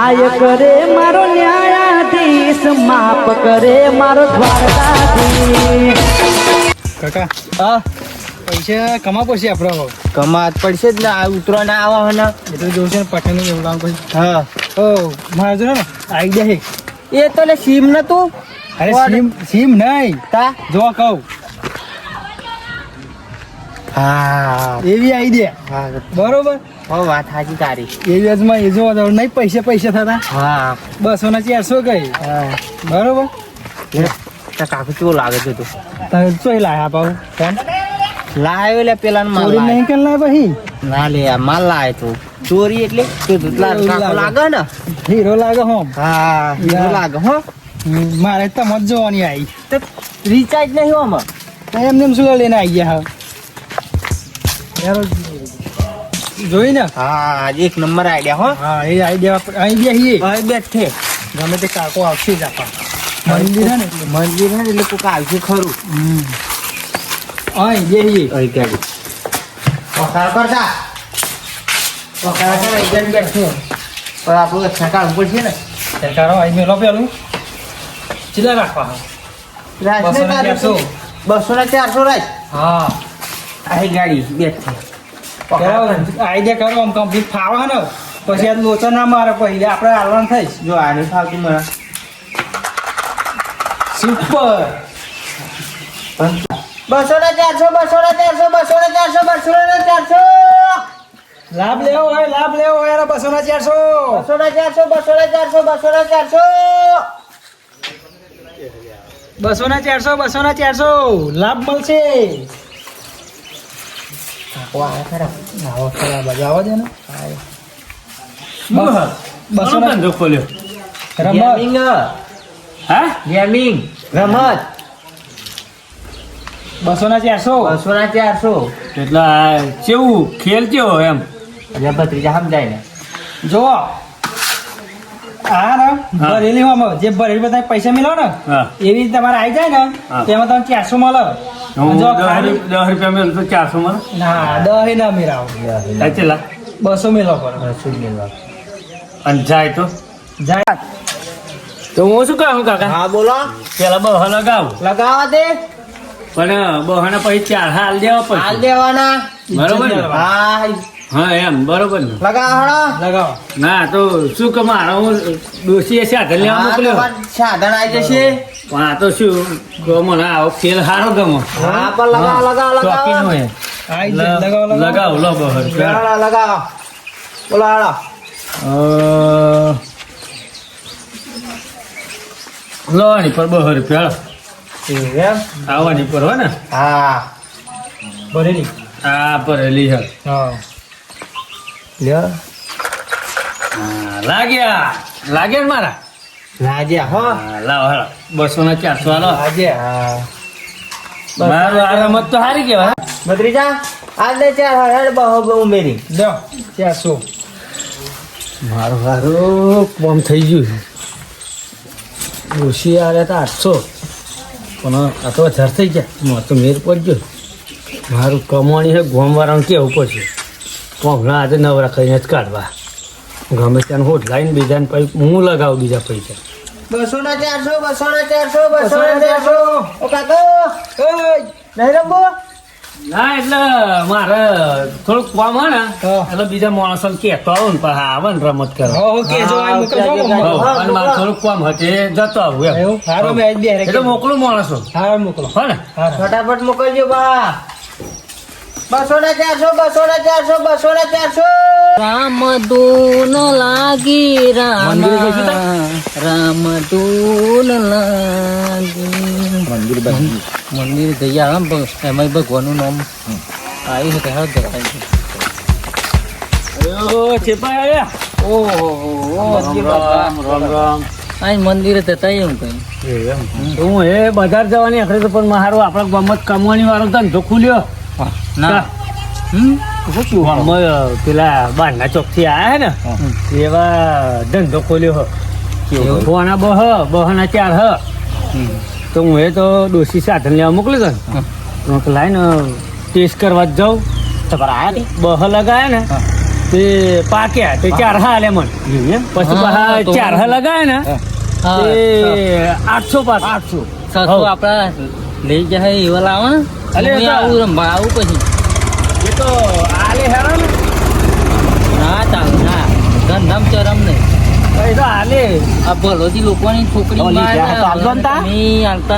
આય કરે મારો ન્યાયાધીશ માફ કરે મારો દ્વારકાધીશ. કાકા હા પૈસા કમા પડશે આપણે હવે? કમાત પડશે જ ને આ ઉતરો ના આવા ને. એ તો જોશે ને પઠાણ એવું લાવ પછી. હા. ઓ મારા જો ને આઈડિયા હે એ તો લે સીમ તું? અરે સીમ સીમ નહીં. તા? જો કહું. હા. એવી આઈડિયા. હા. બરોબર? હો વાત સાચી તારી. એવી વ્યાજમાં એ જોવા નહીં પૈસા પૈસા થતા? હા. બસો ના ચારસો ગઈ. હા. બરોબર? કાકુ કેવું લાગે છે તું? તમે ચોઈ લાયા પાવ. ફોન લાયો લે પેલા માલ ચોરી નહીં કે લાય પછી? ના લે માલ લાવે તું. ચોરી એટલે તું લાગે. ને? હીરો લાગે હો હા હીરો લાગે હો. મારે તમે જ જોવાની આવી તો રિચાર્જ નહીં આમાં. તો એમને એમ શું લઈને આવી ગયા હા યાર જોઈ ને? હા એક નંબર આઈડિયા હો. હા એ આઈડિયા અહીં હી અહીં બેઠે. ગમે તે કાકો આવશે જ આપા મંદિર હે ને મંદિર હે ને એટલે કોક આવશે ખરું. અહીં આઈડિયા અહીં ગાડી પસાર કરતા પસાર કરતા અહીં બેઠે. પણ આપણું સરકાર ઉપર છે ને. સરકારો અહીં મેલો પેલું. ચીલા રાખવા. બસો ને ચારસો. રાખ હા. અહીં ગાડી બેઠી. આઈડિયા કરો આમ કમ્પ્લીટ ફાવા ને? પછી આ લોચો ના મારે પછી આપણે હાલવાનું થઈશ જો આને ફાવતું મને સુપર બસો ને ચારસો બસો ને ચારસો બસો ને ચારસો બસો ને ચારસો. લાભ લેવો હોય લાભ લેવો હોય અરે બસો ના ચારસો. બસો ને ચારસો બસો ને ચારસો બસો ને ચારસો. બસો ના ચારસો બસો ના ચારસો. લાભ મળશે. આવો ખરા બાજુ આવો દે ને બસો. ધંધો ખોલ્યો? રમત. ગેમિંગ. હા? ગેમિંગ. રમત. બસો ના ચારસો. બસો ના ચારસો. એટલે કેવું? ખેલ કેવો એમ? ભત્રીજા સમજાય ને. જો આ ને હા. ભરેલી જે ભરેલી બધા પૈસા મિલો ને હા. એવી તમારે આવી જાય ને તેમાં તમને ચારસો મળે. હું દસ રૂપિયા તો ચારસો મળે ના દહ ના મેળાવો ચેલા બસો મેળો પર અને જાય તો? જાય. તો હું શું કહું કાકા? હા બોલો. પેલા બહ લગાવ. લગાવા દે. પણ બહાના પછી ચાર હાલ દેવા હાલ દેવાના. બરોબર હા હા એમ બરોબર ને. લગાવો લગાવો. ના તો શું કે મારો હું ડોશીએ સાધન લેવા હા, મોકલ્યો. સાધન આવી જશે. પણ આ તો શું ગમો ના આવો ખેલ સારો ગમો. હા પણ લગાવો લગાવો લગાવો. લગાવો લગાવો. લગાવ લો બહર લગાવો લગાવો. બોલો હાલો લોવાની પર બહર રૂપિયા એમ? આવવાની પર હોય ને. હા. ભરેલી. હા ભરેલી હા. લ્યો. લાગ્યા. લાગ્યા મારા? લાગ્યા હો. લાવો હેલો. બસો ના ચારસો હાલો. હા. મારું તો હારી કહેવાય ભત્રીજા આજ દે ચાર હળ બહુ બહુ ઉમેરી. દો ચારસો. મારું હારું કોમ થઈ ગયું ઓછી આવે તો આઠસો. પણ આ તો હજાર થઈ ગયા. મારે તો મેર પડજો મારું કમાણી છે ગોમવાળાને કેવું પડશે? કોમના આજે નવરા કરીને જ કાઢવા. ગમે ત્યાં હોટ લાઈને બીજાને પછી હું લગાવું બીજા પૈસા. બસો ના ચારસો બસો ના ચારસો બસો ના ચારસો. ઓ કાકો. નહીં રમવો? ના એટલે મારે થોડુંક કામ હે ને એટલે બીજા માણસો કહેતો આવું ને પછી આવે ને રમત હો હો હા, અને મારે થોડુંક કામ હતે જતો આવું એમ. એટલે મોકલું માણસો. હારો મોકલો. હો ને? ફટાફટ મોકલજો બા. બસો ના ચારસો બસો ના ચારસો બસો ના ચારસો. રામ દૂન લાગી તાર? રામ દૂન લાગી. મંદિર મંદિર જઈ આવે ને એમાંય ભગવાનનું નામ આવ્યું છે રામ રામ રામ આ મંદિરે જતા એવું કઈ હું એ બજાર જવાની આખરે તો પણ મારું આપણા ગામમાં જ કમાણી વાળો ધંધો ખુલ્યો. ના. પેલા બારના ચોકથી આયા ને એવા ધંધો ખોલ્યો હ. ફોના બહ બહના ચાર હ. તો હું એ તો ડોસી સાધન લેવા મોકલી તો તો લાઈને ટેસ્ટ કરવા જાઉં. તમારા આયા બહ લગાયા ને તે પાક્યા તે ચાર હા લે મને. પછી હા, ચાર હા લગાય ને હા. તે આઠસો પાસ આઠસો. આપડા લઈ જાય એવા લાવો. અલે, આવું રમવા આવું પછી. એ તો આલે હેરો ને ના ચાલે ના. ધંધામ ચરમ નહીં. એ તો આલે આ લોકોની છોકરી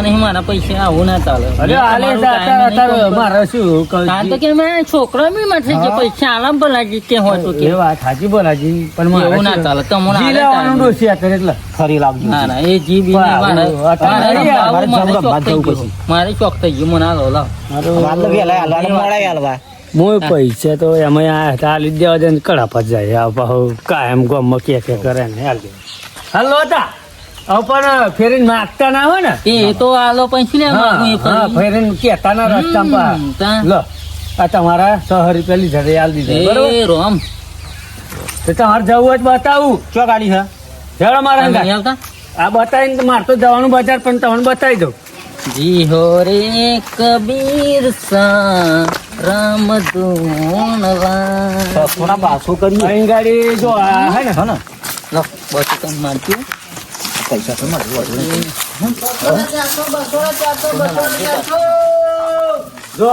નહીં મારા પૈસા આવું ના ચાલે. મારે શું કારણ તો કે મેં છોકરા બી માટે જે પૈસા આલામ ભલા જે કે હોય તો કે. વાત સાચી બોલાજી પણ એવું ના ચાલે તમને આલે લેવાનું ડોસી અત્યારે એટલે ફરી લાવજો. ના ના એ જી બી મારે ચોક થઈ ગયું. મને હાલો લાવ. મારે વેલા હાલવા મોડા હાલવા. મોય પૈસા તો એમાં આ હતા દેવા દે ને કડા પર જાય. બહુ કાયમ ગમ કે કે કરે ને હાલ હાલો હતા હવે પણ ફેરીને માગતા ના હોય ને? એ તો આલો પૈસા લે હા ફેરીને કેતા ના રસ્તા પર લો આ તમારા સો રૂપિયા લીધા તે હાલ દીધા બરોબર? રોમ. તો તમારે જવું હોય તો બતાવું. ચો ગાડી હે? હેડો મારા આ બતાવીને તો મારે તો જવાનું બજાર પણ તમને બતાવી દઉં. જી હો રે કબીર સા રામ ધૂણવા થોડા બાસો કરીએ. અહીં ગાડી જો આ હે ને? હા ને? લો બસ તમે મારજો. પૈસા તો મળે જો જો.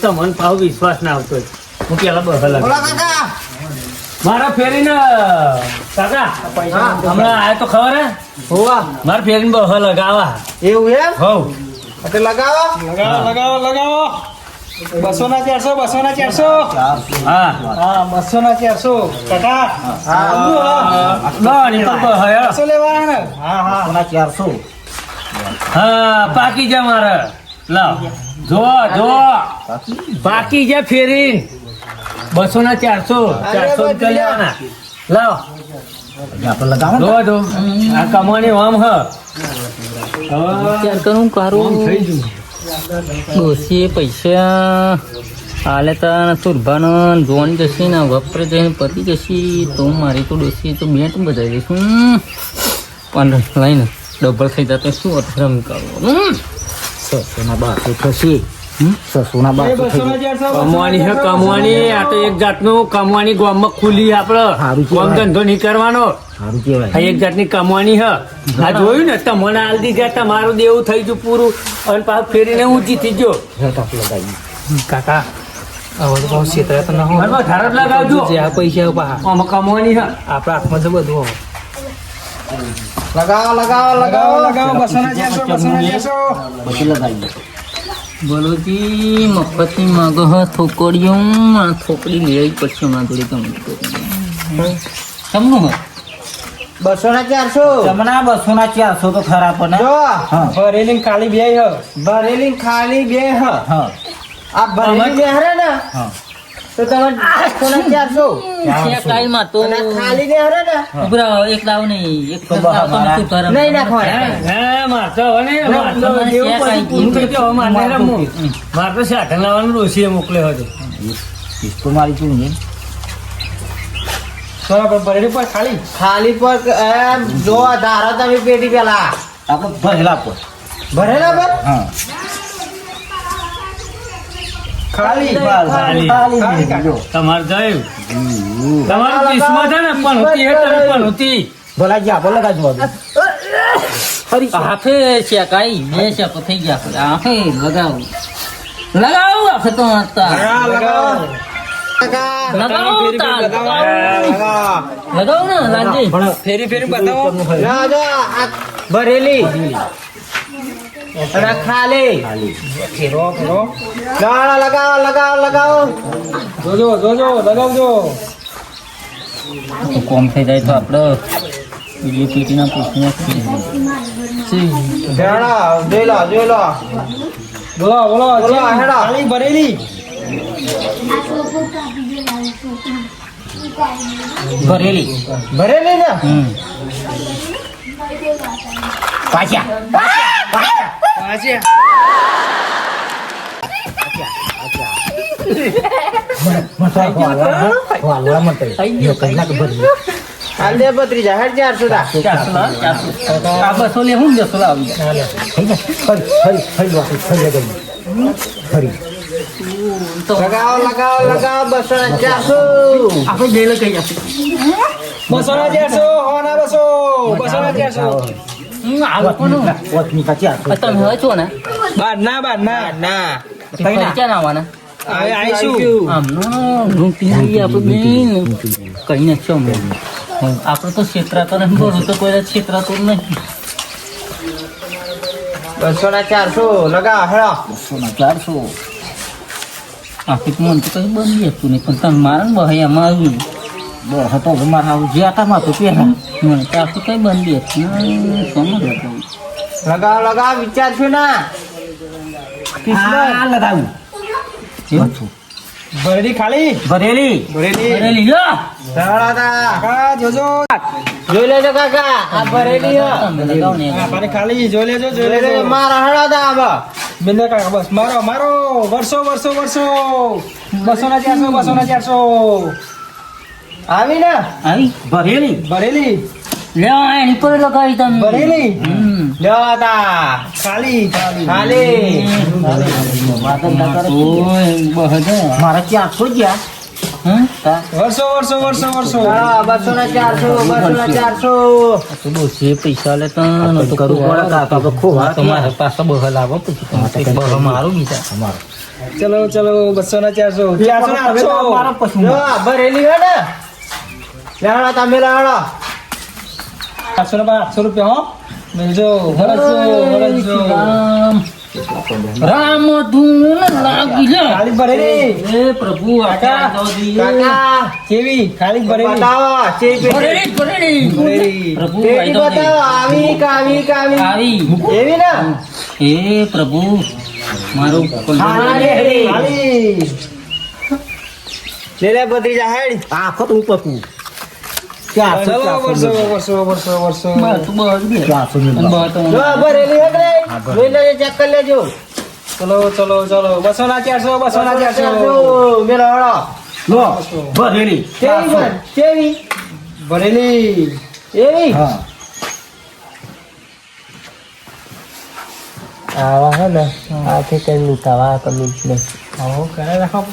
તો મન દઉં પાવ વિશ્વાસ ના આવતો હોય. હું પેલા બહ લગાવી મારા ફેરીને કાકા હમણાં આયા તો ખબર હે? હોવા. મારા ફેરીને બહુ લગાવા. એવું એમ? હોવ. એટલે લગાવો? લગાવો લગાવો લગાવો. બસો ના ચારસો. બસો ના ચારસો. હા. હા. બસો ના ચારસો કાકા. બસો લેવાના હા હા. ચારસો. હા પાકી જા મારે. લાવ જો જો બાકી છે ફેરી. બસો ના ચારસો ચારસો રૂપિયા લેવાના. લાવ. આપણે લગાવો ને. જો જો આ કમાણી આમ હ. વિચાર કરું કારું. થઈ ગયું. ડોશીએ પૈસા હાલે તા સુરભાનો જોવાની જશે ને વપરે જઈને પતી જશે. તો મારી તો ડોસી તો બેટ બજાવી દઈશું પણ લઈને ડબલ થઈ જતો શું અઠરમ કરવાનું સસોના બાસો થશે? સસોના કમવાની હે કમવાની આ તો એક જાતનું કમવાની ગામમાં ખુલી આપડે. સારું કામ ધંધો નહીં કરવાનો. સારું કહેવાય. આ એક જાતની કમવાની હ આ જોયું ને તમને આલદી ગયા તમારું દેવું થઈ ગયું પૂરું. અને પાછું ફેરીને ઊંચી થઈ ગયો. કાકા. લગાવો લગાવો લગાવો. લગાવો લગાવો. બસો ના જેસો. બસો ના ચારસો પછી લગાવીએ બોલોજી મફતની માગો હ થોકડીઓ આ થોકડી લેવી પડશે માધુરી તમને સમનું હ? બસો ના ચારસો. જમણા બસો ના ચારસો તો ખરા પણ જો. હા. ભરેલી ખાલી બે હ. ભરેલી ખાલી બે હ હા. આ ભરેલી બે હરે ને. હા. તો તમે બસો ચારસો છે તો? ખાલી બે હરે ને? ઉભરા એક દાવ નહીં. એક તો દાવ તો બહાર નતું કરમ. નહીં નાખવાના. હે? મારતો હવે મારતો તમારે લાવવાનું મોકલ્યો હતો. તો મારી શું છે? બરાબર ભરેલી પર ખાલી? ખાલી પર એમ જો ધારો તમે પેટી પેલા. આપણે ભરેલા પર. ભરેલા પર? હા. ખાલી ખાલી. ખાલી તમારે જયું? તમારું કિસ્મત હે ને પણ હતી હે પણ હતી ભલા જા બોલે કાજુ ફરી હાથે શેકાઈ બે શેકો થઈ ગયા હાથે લગાવું. લગાવું હાથે તો લગાવો. લગાવો. તાર, લગાવો. લગાવો ને લાલજી. ફેરી ફેરી બતાવો. ના જો આ ખાલી. ફેરો ફેરો ગાળા લગાવ લગાવો લગાવો. જોજો જોજો લગાવજો. તો કોમ થઈ જાય તો આપણે બીજી પેટીના પૂછીને હેડા જોઈ લો જોઈ લો બોલો બોલો બોલો, જેમ ખાલી ભરેલી. ભરેલી. ભરેલી ને? પાછા. ફરી લગાવી લગાવો લગાવો બસો ને ચારસો આપણે જઈને કઈ આપીએ બસો ના ચારસો હોના બસો બસો ના ચારસો હું આવું કોનું આ તમે હવે છો ને બાર ના બાર ના ના ફરી ક્યાં આવવાના હવે આવીશું આમનો લૂંટી આપણે બેન કઈ આપણે તો છેતરાતો નથી બોલું તો કોઈ છેતરાતો જ નહીં બસો ના ચારસો લગાવો હેડો ચારસો આખી મન તો કઈ બંધ હતું નહીં પણ તમે મારા ને ભાઈ અમારું હતો મારા આવું જે આટામાં તો પહેલા મને તો આખું કઈ બંધ હતું. સમજ હતું. લગાવો લગાવો વિચાર છું ના. આ લગાવું. ભરેલી ખાલી? ભરેલી. ભરેલી. ભરેલી લો. તા. કાકા જોજો. જોઈ લેજો કાકા આ ભરેલી હો. પાણી ખાલી જોઈ લેજો જોઈ લેજો. મારા હેડો તા આમાં. બિંદા કાકા બસ મારો મારો. વર્ષો વર્ષો વર્ષો. બસો ના ચારસો બસો ના ચારસો. આવી ને? આવી? ભરેલી? ભરેલી. લે એની પર લગાવી તમે. ભરેલી? લ્યો તા. ખાલી. ખાલી. ખાલી મારા ચારસો ગયા. વર્ષો વર્ષો વર્ષો વર્ષો. હા, બસો ને ચારસો બસો ને ચારસો. તો પૈસા કરવું પડે કાકા તો તમારે પછી બહલ મારું બીજા ચલો ચલો બસો ના ચારસો ચારસો ના આઠસો. ભરેલી હે ને? લે તમે તા મેલા હેડો આઠસો ને પાંચ આઠસો રૂપિયા હો. મિલજો વરસો વરસો રામ. ધૂન લાગી લે ખાલી ભરેલી. એ પ્રભુ આકા કાકા. કેવી? ખાલી ભરેલી. બતાવો ચેક ભરે ભરેલી પ્રભુ આઈ જાઓ બતાવો? આવી કાવી કાવી આવી. આવી. એવી ના? એ પ્રભુ મારું ખાલી. લે લે જા હેડ. આખો તું ઉપર કું ચલો ચલો ચલો ચલો. બસો ના ચારસો. બસો ના ચારસો. લો ભરેલી કેવી કેવી? ભરેલી. એવી? આવા હે ને. આથી કઈ લૂંટાવા કમી નહીં આવો કરે રાખો.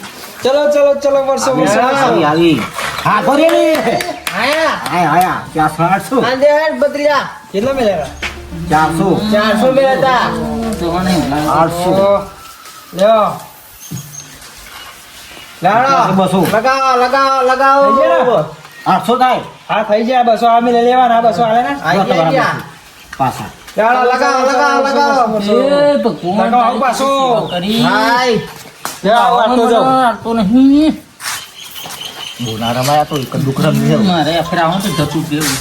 ચલો ચલો ચલો વર્ષો વર્ષો વર્ષો. આવી. હા ભરેલી. આયા? આયા આયા. ચારસો આઠસો આંધે હેડ ભત્રીજા કેટલા મળ્યા ચારસો. ચારસો મેળતા જવાને આઠસો. લ્યો. લાડો બસો. લગાવો લગાવો લગાવો. થઈ ગયા? ને? આઠસો થાય. હા થઈ જાય બસો આ મેલે લેવાના. બસો હાલે ને. પાછા. લાડો લગાવો લગાવો લગાવો. એ ભગવાન લગાવો, આવું કરી? હાય. આટલો નહીં. બોના રમાયા તો એક જ દુઃખ રમી મારે આવું તો જતું જ રહેવું.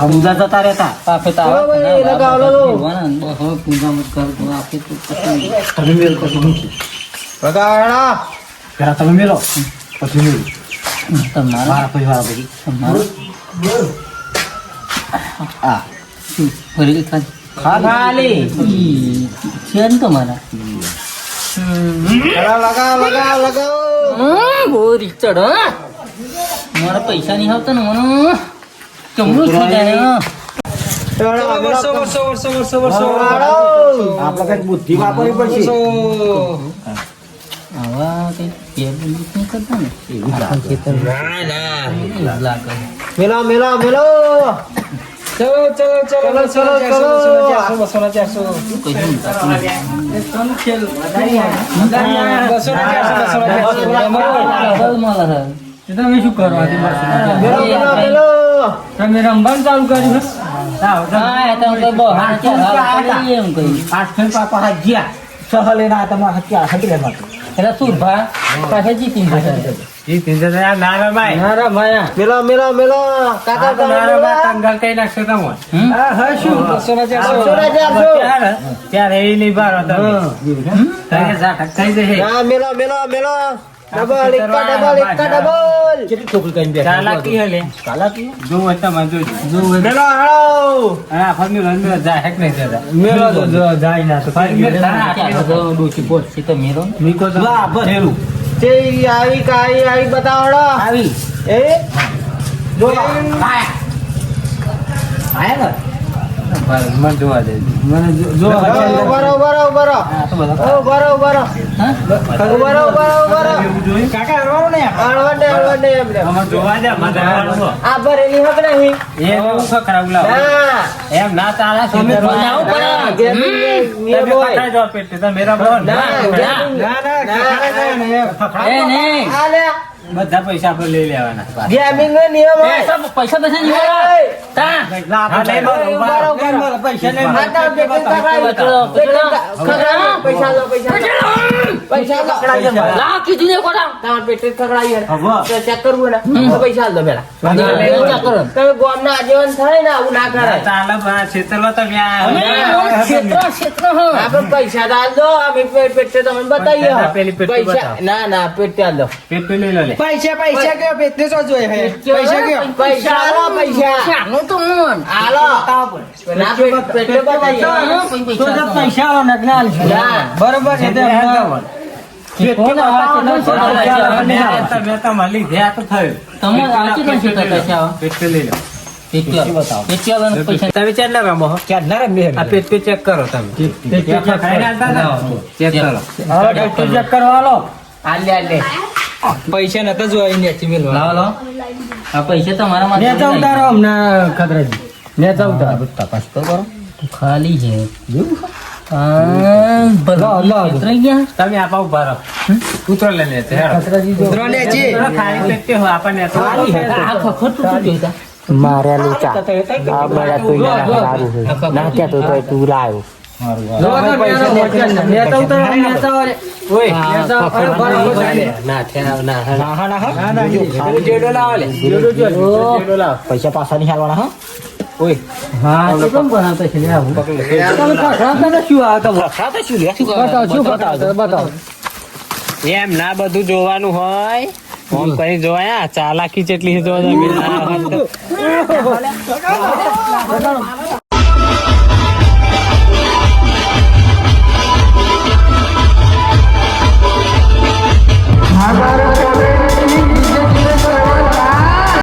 સમુદ્ર જતા રહેતા. પાપે તો ના, લગાવો, ને બહુ પૂજામાં જ કરવું. આપે તો કશું તમે મેલ પછી મૂકી લગાવો પેલા તમે મેલો પછી મેલ. તમારા. મારા પછી વાળા પછી. તમારા. હા ફરી ખાલી. ખાલી છે ને તમારા? લગાવો લગાવો લગાવો બહુ રીચડ મારા પૈસા નહીં આવતા ને મને. ચમડું થઈ જાય વર્ષો વર્ષો વર્ષો વર્ષો વર્ષો આપણે કંઈક બુદ્ધિ વાપરવી પડશે. આવા કઈ નહીં કરતા ને? આપણા ખેતર એવું લાગે. મેલો મેલો મેલો. ચલો ચલો ચલો ચલો, ચલો, ચલો. બસો ના ચારસો. તમે શું કરવા તમે રમવાનું ચાલુ કર્યું હા, એ તો કઈ બહાર ક્યાં હાલ કરીએ એમ કહ્યું. આઠસો ને પાપા હાથ ગયા સહ લેના તમારા હાથ ક્યાં હાથ લેવા એટલે સુરભા પાછા જીતીને જતા. નારા માયા. મેલો મેલો મેલો. કાકા. કંગાલ કઈ નાખશો તમે. ના ને ત્યારે એ નહીં બાર થઈ જશે મેલો મેલો મેલો. ડબલ એકા ડબલ એકા ડબલ કેટલી છોકરી કઈ બેઠા? ચાલાકી ચાલાકી જો મેલો હા ફમી રંગ જાય હેક નહીં જતા. મેલો તો જાય ના તો ક્યાં તો ડોશી પહોંચશે તો મેરો મીકો તો. લા ભરેલું તે આવી કે આવી આવી આવી. એ? જો આયા આયા ને મને જોવા દે. મને આ કાકા હરવાનું ને એમ. લે. જોવા દે ભરેલી હક નહીં. લાવ એમ ના તમે એ નહીં. આ લે, બધા પૈસા પર લઈ લેવાના ગેમિંગ નો નિયમ. પૈસા પૈસા પૈસા નહીં. પૈસા ને કોડા. તમારે પેટે જ હે. હવે. ચેક કરવું ને પૈસા આલ દો પેલા. એવું ના કરો. તમે ગામના આગેવાન થાય ને આવું ના કરે ચાલે બા, છેતરવા તો ગયા. અમે ક્ષેત્ર ક્ષેત્ર હ. આપણે પૈસા દાલ દો. અમે પે- પેટે લઈ લો લે. પૈસા પૈસા કયો? પેટને શું જોઈએ હે? પૈસા કયો? પૈસા. આલો પૈસા. તો. આલો ના પે- પેટે બતાવીએ હા, પછી તો પૈસા તો પૈસા આલો ને જ્ઞાન છે. બરોબર છે તે હમણાં. કોણ આવે છે? ચાલો, કોણ ચાલો, આવે મેં છે? આ તો- મેં તો મળી ગયા તો થયું. તમારે આથી પણ શું કરતા છે આવા? પેટ પે લઈ લો. પેટી આલો. પેટી આલો ને પૈસા. તમે કેટલા રમો આ પેટ ચેક કરો તમે. ચેક ચેક કરો. ચેક આલ લે આલ લે પૈસા નતા જોવા ત્યાંથી મેલવા લાવો લાવો. આ પૈસા તમારા માટે નેતા ઉતારો હમણાં ખતરાજી નેતા ઉતારો. તપાસ તો કરો. ખાલી છે. તમે આપા ઊભા રહો. ઉતરો લઈને લે તે લે જી. ખાલી પેટ હો, આપણને તો. આ ખખર તૂટી ગયું મારે લુચા. આ મારા તો ના કે તો તું લાવ્યો પૈસા પાછા નહીં હાલવાના હા? હા, તો કેમ બનાવતા છે લે આવું? તમે ખખડાવતા તો શું આ તમે? બતાવો, શું બતાવો, બતાવો. એમ ના બધું જોવાનું હોય ફોન કરી જોયા? ચાલાકી જેટલી જોવા.